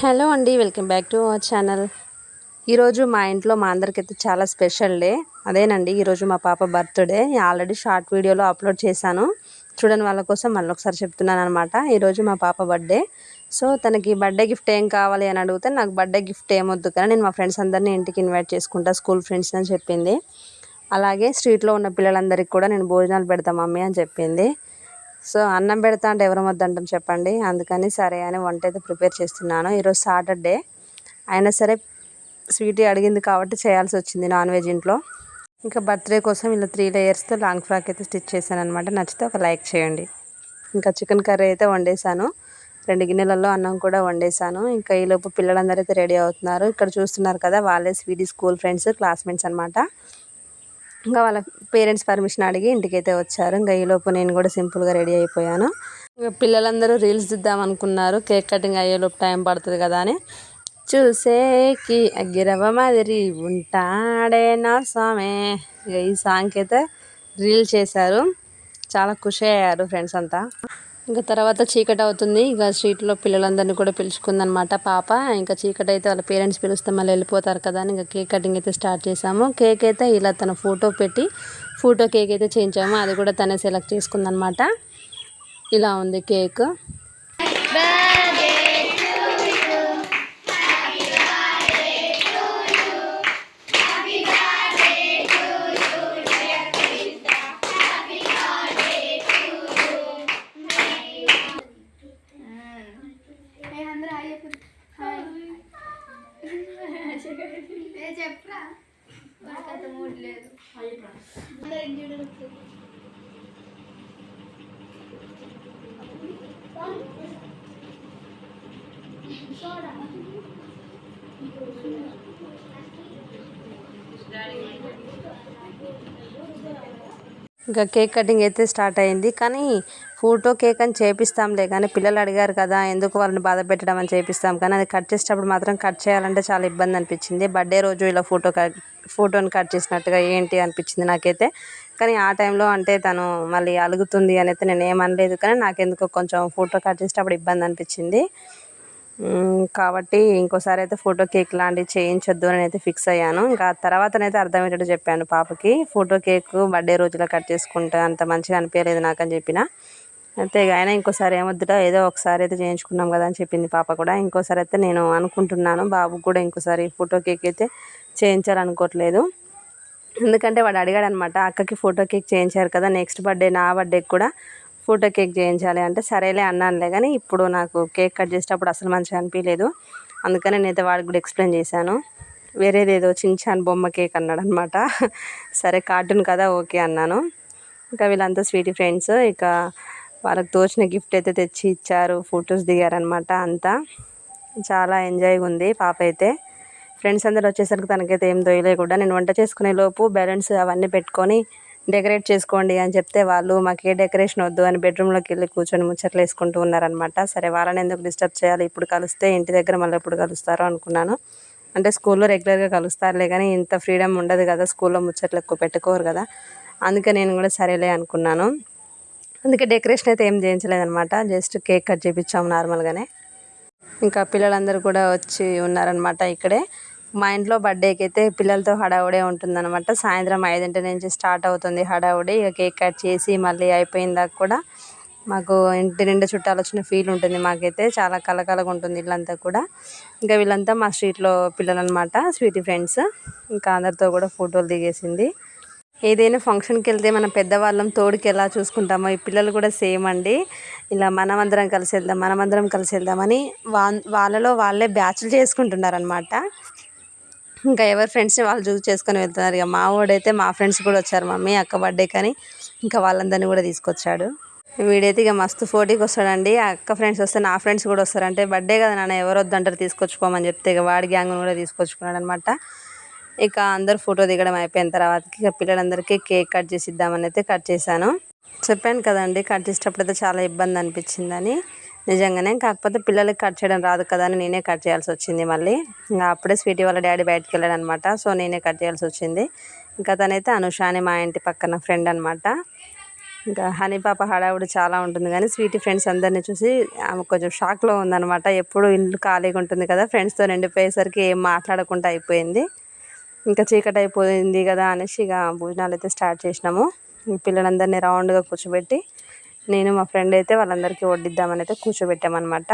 Hello అండి welcome back to our channel. ఈరోజు మా ఇంట్లో మా అందరికైతే చాలా స్పెషల్ డే. అదేనండి ఈరోజు మా పాప బర్త్డే. ఆల్రెడీ షార్ట్ వీడియోలో అప్లోడ్ చేశాను. చూడని వాళ్ళ కోసం మళ్ళీ ఒకసారి చెప్తున్నాను అనమాట ఈరోజు మా పాప బర్త్డే. సో తనకి బర్త్డే గిఫ్ట్ ఏం కావాలి అని అడిగితే నాకు బర్త్డే గిఫ్ట్ ఏమొద్దు కానీ నేను మా ఫ్రెండ్స్ అందరినీ ఇంటికి ఇన్వైట్ చేసుకుంటా స్కూల్ ఫ్రెండ్స్ అని చెప్పింది. అలాగే స్ట్రీట్లో ఉన్న పిల్లలందరికీ కూడా నేను భోజనాలు పెడతాం మమ్మీ అని చెప్పింది. సో అన్నం పెడతా అంటే ఎవరు వద్దంటాం చెప్పండి. అందుకని సరే అని వంట అయితే ప్రిపేర్ చేస్తున్నాను. ఈరోజు సాటర్డే. అయినా సరే స్వీట్ అడిగింది కాబట్టి చేయాల్సి వచ్చింది నాన్ వెజ్ ఇంట్లో. ఇంకా బర్త్డే కోసం ఇలా త్రీ లేయర్స్తో లాంగ్ ఫ్రాక్ అయితే స్టిచ్ చేశాను అనమాట నచ్చితే ఒక లైక్ చేయండి. ఇంకా చికెన్ కర్రీ అయితే వండేసాను రెండు గిన్నెలలో అన్నం కూడా వండేసాను ఇంకా ఈలోపు పిల్లలందరూ అయితే రెడీ అవుతున్నారు. ఇక్కడ చూస్తున్నారు కదా వాళ్ళే స్వీటీ స్కూల్ ఫ్రెండ్స్ క్లాస్మేట్స్ అనమాట ఇంకా వాళ్ళ పేరెంట్స్ పర్మిషన్ అడిగి ఇంటికైతే వచ్చారు. ఇంకా ఈలోపు నేను కూడా సింపుల్గా రెడీ అయిపోయాను. ఇంకా పిల్లలందరూ రీల్స్ దిద్దాం అనుకున్నారు. కేక్ కటింగ్ అయ్యేలోపు టైం పడుతుంది కదా అని. చూసేకి అగ్గిరవ మాదిరి ఉంటాడే నా స్వామి. ఇక ఈ సాంగ్ అయితే రీల్ చేశారు. చాలా ఖుషి అయ్యారు ఫ్రెండ్స్ అంతా. ఇంకా తర్వాత చీకటి అవుతుంది. ఇక స్ట్రీట్లో పిల్లలందరినీ కూడా పిలుచుకుందనమాట పాప. ఇంకా చీకటి అయితే వాళ్ళ పేరెంట్స్ పిలుస్తే మళ్ళీ వెళ్ళిపోతారు కదా అని ఇంకా కేక్ కటింగ్ అయితే స్టార్ట్ చేసాము కేక్ అయితే ఇలా తన ఫోటో పెట్టి ఫోటో కేక్ అయితే చేయించాము అది కూడా తనే సెలెక్ట్ చేసుకుందనమాట. ఇలా ఉంది కేక్. Thank you. ఇంకా కేక్ కటింగ్ అయితే స్టార్ట్ అయింది. కానీ ఫోటో కేక్ అని చేపిస్తాంలే కానీ పిల్లలు అడిగారు కదా ఎందుకు వాళ్ళని బాధ పెట్టడం అని చేపిస్తాం. కానీ అది కట్ చేసేటప్పుడు మాత్రం కట్ చేయాలంటే చాలా ఇబ్బంది అనిపించింది. బర్త్డే రోజు ఇలా ఫోటో కట్ ఫోటోని కట్ చేసినట్టుగా ఏంటి అనిపించింది నాకైతే. కానీ ఆ టైంలో అంటే తను మళ్ళీ అలుగుతుంది అని అయితే నేను ఏమనలేదు కానీ నాకెందుకో కొంచెం ఫోటో కట్ చేసేటప్పుడు ఇబ్బంది అనిపించింది. కాబట్టి ఇంకోసారి అయితే ఫోటో కేక్ లాంటివి చేయించొద్దు అని అయితే ఫిక్స్ అయ్యాను. ఇంకా తర్వాతనైతే అర్థమయ్యేటట్టు చెప్పాను పాపకి. ఫోటో కేక్ బర్త్డే రోజులో కట్ చేసుకుంటే అంత మంచిగా అనిపించలేదు నాకు అని చెప్పిన. అయితే ఆయన ఇంకోసారి ఏమొద్దుటో ఏదో ఒకసారి అయితే చేయించుకున్నాం కదా అని చెప్పింది పాప కూడా. ఇంకోసారి అయితే నేను అనుకుంటున్నాను బాబు కూడా ఇంకోసారి ఫోటో కేక్ అయితే చేయించాలనుకోవట్లేదు. ఎందుకంటే వాడు అడిగాడు అనమాట అక్కకి ఫోటో కేక్ చేయించారు కదా నెక్స్ట్ బర్త్డే నా బర్త్డేకి కూడా ఫోటో కేక్ చేయించాలి అంటే సరేలే అన్నానులే కానీ ఇప్పుడు నాకు కేక్ కట్ చేసేటప్పుడు అసలు మంచిగా అనిపించలేదు. అందుకని నేనైతే వాడికి కూడా ఎక్స్ప్లెయిన్ చేశాను. వేరేదేదో చించాను బొమ్మ కేక్ అన్నాడు అనమాట సరే కార్టూన్ కదా ఓకే అన్నాను. ఇంకా వీళ్ళంతా స్వీటీ ఫ్రెండ్స్ ఇక వాళ్ళకి తోచిన గిఫ్ట్ అయితే తెచ్చి ఇచ్చారు ఫొటోస్ దిగారనమాట అంతా. చాలా ఎంజాయ్గా ఉంది పాప అయితే. ఫ్రెండ్స్ అందరు వచ్చేసరికి తనకైతే ఏం కూడా. నేను వంట చేసుకునే లోపు బ్యాలెన్స్ అవన్నీ పెట్టుకొని డెకరేట్ చేసుకోండి అని చెప్తే వాళ్ళు మాకు ఏ డెకరేషన్ వద్దు అని బెడ్రూమ్లోకి వెళ్ళి కూర్చొని ముచ్చట్లు వేసుకుంటూ ఉన్నారనమాట సరే వాళ్ళని ఎందుకు డిస్టర్బ్ చేయాలి? ఇప్పుడు కలిస్తే ఇంటి దగ్గర మళ్ళీ ఎప్పుడు కలుస్తారో అనుకున్నాను. అంటే స్కూల్లో రెగ్యులర్గా కలుస్తారులే కానీ ఇంత ఫ్రీడమ్ ఉండదు కదా స్కూల్లో ముచ్చట్లు ఎక్కువ పెట్టుకోరు కదా. అందుకే నేను కూడా సరేలే అనుకున్నాను. అందుకే డెకరేషన్ అయితే ఏం చేయించలేదనమాట జస్ట్ కేక్ కట్ చేయించాము నార్మల్గానే. ఇంకా పిల్లలందరూ కూడా వచ్చి ఉన్నారనమాట ఇక్కడే. మా ఇంట్లో బర్త్డేకి అయితే పిల్లలతో హడావుడే ఉంటుందన్నమాట. సాయంత్రం ఐదింటి నుంచి స్టార్ట్ అవుతుంది హడావుడి. ఇక కేక్ కట్ చేసి మళ్ళీ అయిపోయిన దాకా కూడా మాకు ఇంటి నిండా చుట్టాలు వచ్చిన ఫీల్ ఉంటుంది మాకైతే. చాలా కలకలగా ఉంటుంది ఇల్లంతా కూడా. ఇంకా వీళ్ళంతా మా స్ట్రీట్లో పిల్లలు అనమాట స్వీటీ ఫ్రెండ్స్. ఇంకా అందరితో కూడా ఫోటోలు దిగేసింది. ఏదైనా ఫంక్షన్కి వెళ్తే మనం పెద్దవాళ్ళం తోడుకి ఎలా చూసుకుంటామో ఈ పిల్లలు కూడా సేమ్ అండి. ఇలా మనమందరం కలిసి వెళ్దాం మనమందరం కలిసి వెళ్దామని వా వాళ్ళలో వాళ్ళే బ్యాచ్లు చేసుకుంటున్నారనమాట ఇంకా ఎవరి ఫ్రెండ్స్ని వాళ్ళు చూస్ చేసుకొని వెళ్తున్నారు. ఇక మా వాడైతే మా ఫ్రెండ్స్ కూడా వచ్చారు మమ్మీ అక్క బర్త్డే కానీ. ఇంకా వాళ్ళందరినీ కూడా తీసుకొచ్చాడు. వీడైతే ఇక మస్తు ఫోటోకి వస్తాడండి. అక్క ఫ్రెండ్స్ వస్తే నా ఫ్రెండ్స్ కూడా వస్తారంటే బర్త్డే కదా నాన్న ఎవరు వద్దంటారు తీసుకొచ్చుకోమని చెప్తే ఇక వాడి గ్యాంగ్ను కూడా తీసుకొచ్చుకున్నాడు అనమాట ఇక అందరు ఫోటో దిగడం అయిపోయిన తర్వాతకి ఇక పిల్లలందరికీ కేక్ కట్ చేసి ఇద్దామని అయితే కట్ చేశాను. చెప్పాను కదండి కట్ చేసేటప్పుడు అయితే చాలా ఇబ్బంది అనిపించిందని. నిజంగానే కాకపోతే పిల్లలకి కట్ చేయడం రాదు కదా అని నేనే కట్ చేయాల్సి వచ్చింది మళ్ళీ. ఇంకా అప్పుడే స్వీటీ వాళ్ళ డాడీ బయటకు వెళ్ళాడు అనమాట సో నేనే కట్ చేయాల్సి వచ్చింది. ఇంకా తనైతే అనుష అని మా ఇంటి పక్కన ఫ్రెండ్ అనమాట. ఇంకా హనీ పాప హడావుడి చాలా ఉంటుంది కానీ స్వీటీ ఫ్రెండ్స్ అందరినీ చూసి ఆమె కొంచెం షాక్లో ఉందనమాట. ఎప్పుడు ఇల్లు ఖాళీగా ఉంటుంది కదా ఫ్రెండ్స్తో నిండిపోయేసరికి ఏం మాట్లాడకుండా అయిపోయింది. ఇంకా చీకటి అయిపోయింది కదా అనేసి ఇక భోజనాలు అయితే స్టార్ట్ చేసినాము. పిల్లలందరినీ రౌండ్గా కూర్చోబెట్టి నేను మా ఫ్రెండ్ అయితే వాళ్ళందరికీ వడ్డిద్దామని అయితే కూర్చోబెట్టామన్నమాట.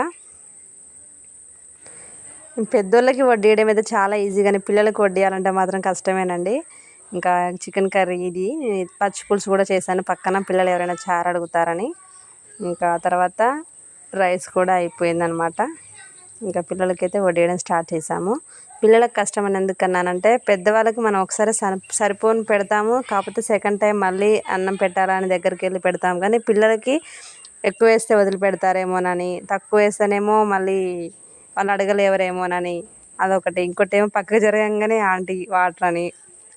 పెద్దోళ్ళకి వడ్డీయడం అయితే చాలా ఈజీ కానీ పిల్లలకి వడ్డీయాలంటే మాత్రం కష్టమేనండి. ఇంకా చికెన్ కర్రీ ఇది పచ్చి పులుసు కూడా చేశాను. పక్కన పిల్లలు ఎవరైనా చారు అడుగుతారని ఇంకా తర్వాత రైస్ కూడా అయిపోయిందనమాట ఇంకా పిల్లలకైతే వడ్డీయడం స్టార్ట్ చేసాము పిల్లలకు కష్టం అని ఎందుకు అన్నానంటే పెద్దవాళ్ళకి మనం ఒకసారి సరి సరిపోని పెడతాము కాకపోతే సెకండ్ టైం మళ్ళీ అన్నం పెట్టాలని దగ్గరికి వెళ్ళి పెడతాం కానీ పిల్లలకి ఎక్కువ వేస్తే వదిలిపెడతారేమోనని తక్కువ వేస్తేనేమో మళ్ళీ వాళ్ళు అడగలేవరేమోనని అదొకటి. ఇంకోటి ఏమో పక్కకు జరగంగానే ఆంటీ వాటర్ అని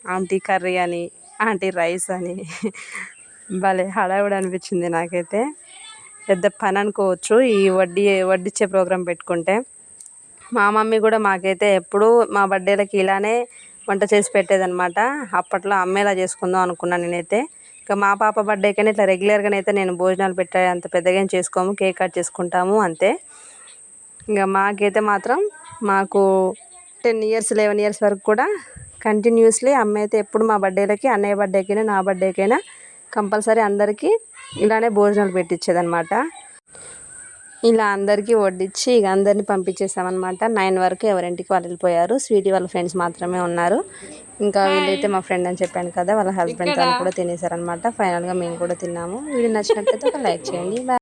ఆంటీ కర్రీ అని ఆంటీ రైస్ అని. భలే హడావిడి అనిపించింది నాకైతే. పెద్ద పని అనుకోవచ్చు ఈ వడ్డీ వడ్డిచ్చే ప్రోగ్రాం పెట్టుకుంటే. మా మమ్మీ కూడా మాకైతే ఎప్పుడూ మా బర్త్డేలకి ఇలానే వంట చేసి పెట్టేదనమాట అప్పట్లో అమ్మేలా చేసుకుందాం అనుకున్నాను నేనైతే. ఇంకా మా పాప బర్త్డేకైనా ఇట్లా రెగ్యులర్గానే అయితే నేను భోజనాలు పెట్టే అంత పెద్దగా ఏం చేసుకోము కేక్ కట్ చేసుకుంటాము అంతే. ఇంకా మాకైతే మాత్రం మాకు టెన్ ఇయర్స్ లెవెన్ ఇయర్స్ వరకు కూడా కంటిన్యూస్లీ అమ్మ అయితే ఎప్పుడు మా బర్త్డేలకి అన్నయ్య బర్త్డేకైనా నా బర్త్డేకైనా కంపల్సరీ అందరికీ ఇలానే భోజనాలు పెట్టించేదనమాట ఇలా అందరికీ వడ్డించి ఇక అందరినీ పంపించేసామన్నమాట. నైన్ వరకు ఎవరింటికి వాళ్ళు వెళ్ళిపోయారు స్వీటీ వాళ్ళ ఫ్రెండ్స్ మాత్రమే ఉన్నారు. ఇంకా వీళ్ళైతే మా ఫ్రెండ్ అని చెప్పాను కదా వాళ్ళ హస్బెండ్ తను కూడా తినేసారనమాట ఫైనల్గా మేము కూడా తిన్నాము. వీడియో నచ్చినట్లయితే ఒక లైక్ చేయండి. బాయ్